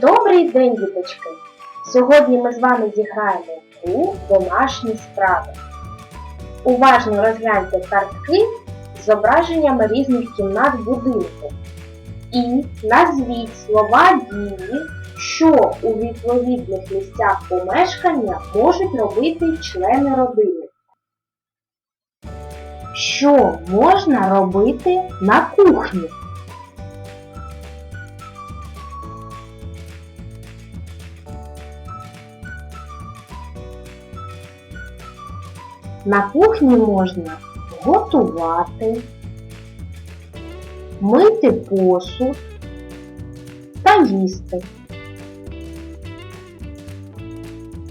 Добрий день, діточки! Сьогодні ми з вами зіграємо гру домашні справи. Уважно розгляньте картки з зображеннями різних кімнат будинку і назвіть слова дії, що у відповідних місцях помешкання можуть робити члени родини. Що можна робити на кухні? На кухні можна готувати, мити посуд та їсти.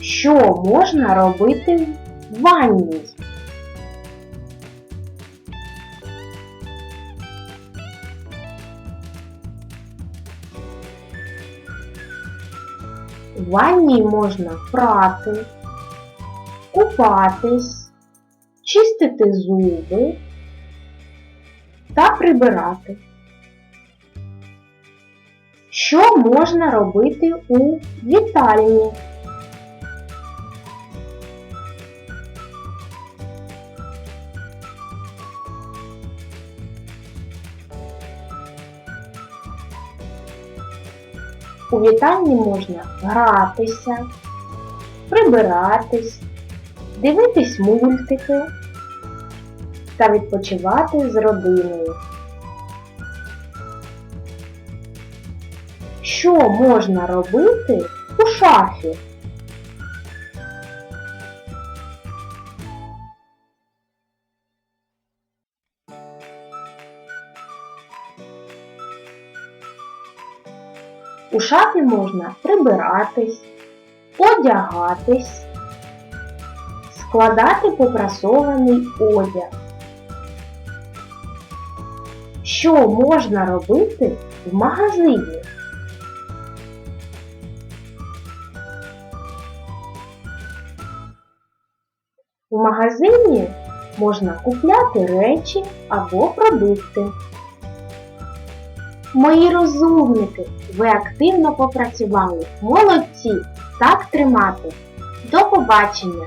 Що можна робити в ванній? В ванній можна прати, купатись, чистити зуби та прибирати. Що можна робити у вітальні? У вітальні можна гратися, прибиратись, дивитись мультики та відпочивати з родиною. Що можна робити у шафі? У шафі можна прибиратись, одягатись, складати попрасований одяг. Що можна робити в магазині? У магазині можна купляти речі або продукти. Мої розумники, ви активно попрацювали. Молодці! Так тримати. До побачення!